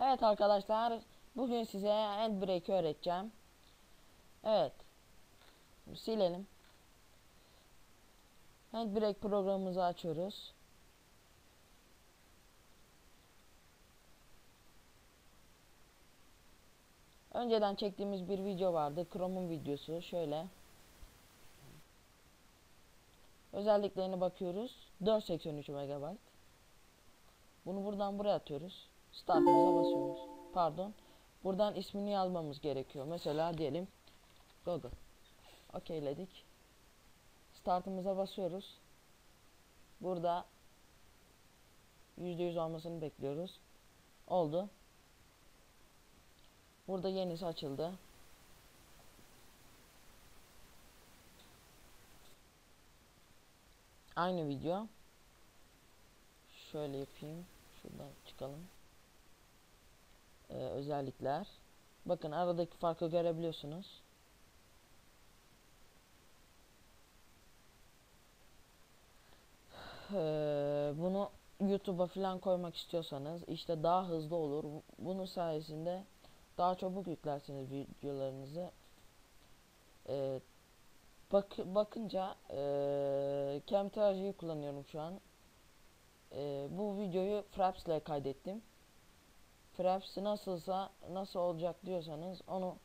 Evet arkadaşlar bugün size Handbrake öğreteceğim. Evet. Silelim. Handbrake programımızı açıyoruz. Önceden çektiğimiz bir video vardı. Chrome'un videosu. Şöyle. Özelliklerine bakıyoruz. 483 MB. Bunu buradan buraya atıyoruz. Start'ımıza basıyoruz. Pardon. Buradan ismini yazmamız gerekiyor. Mesela diyelim Google. Okeyledik. Start'ımıza basıyoruz. Burada %100 olmasını bekliyoruz. Oldu. Burada yenisi açıldı. Aynı video. Şöyle yapayım. Şuradan çıkalım. Ee, özellikler. Bakın aradaki farkı görebiliyorsunuz. Ee, bunu YouTube'a falan koymak istiyorsanız işte daha hızlı olur. Bunun sayesinde daha çabuk yüklersiniz videolarınızı. Ee, bak bakınca e, Camtasia'yı kullanıyorum şu an. Ee, bu videoyu Fraps ile kaydettim. Fraps nasılsa nasıl olacak diyorsanız onu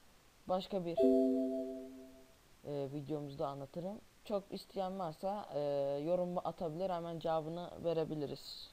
başka bir e, videomuzda anlatırım. Çok isteyen varsa e, yorum atabilir hemen cevabını verebiliriz.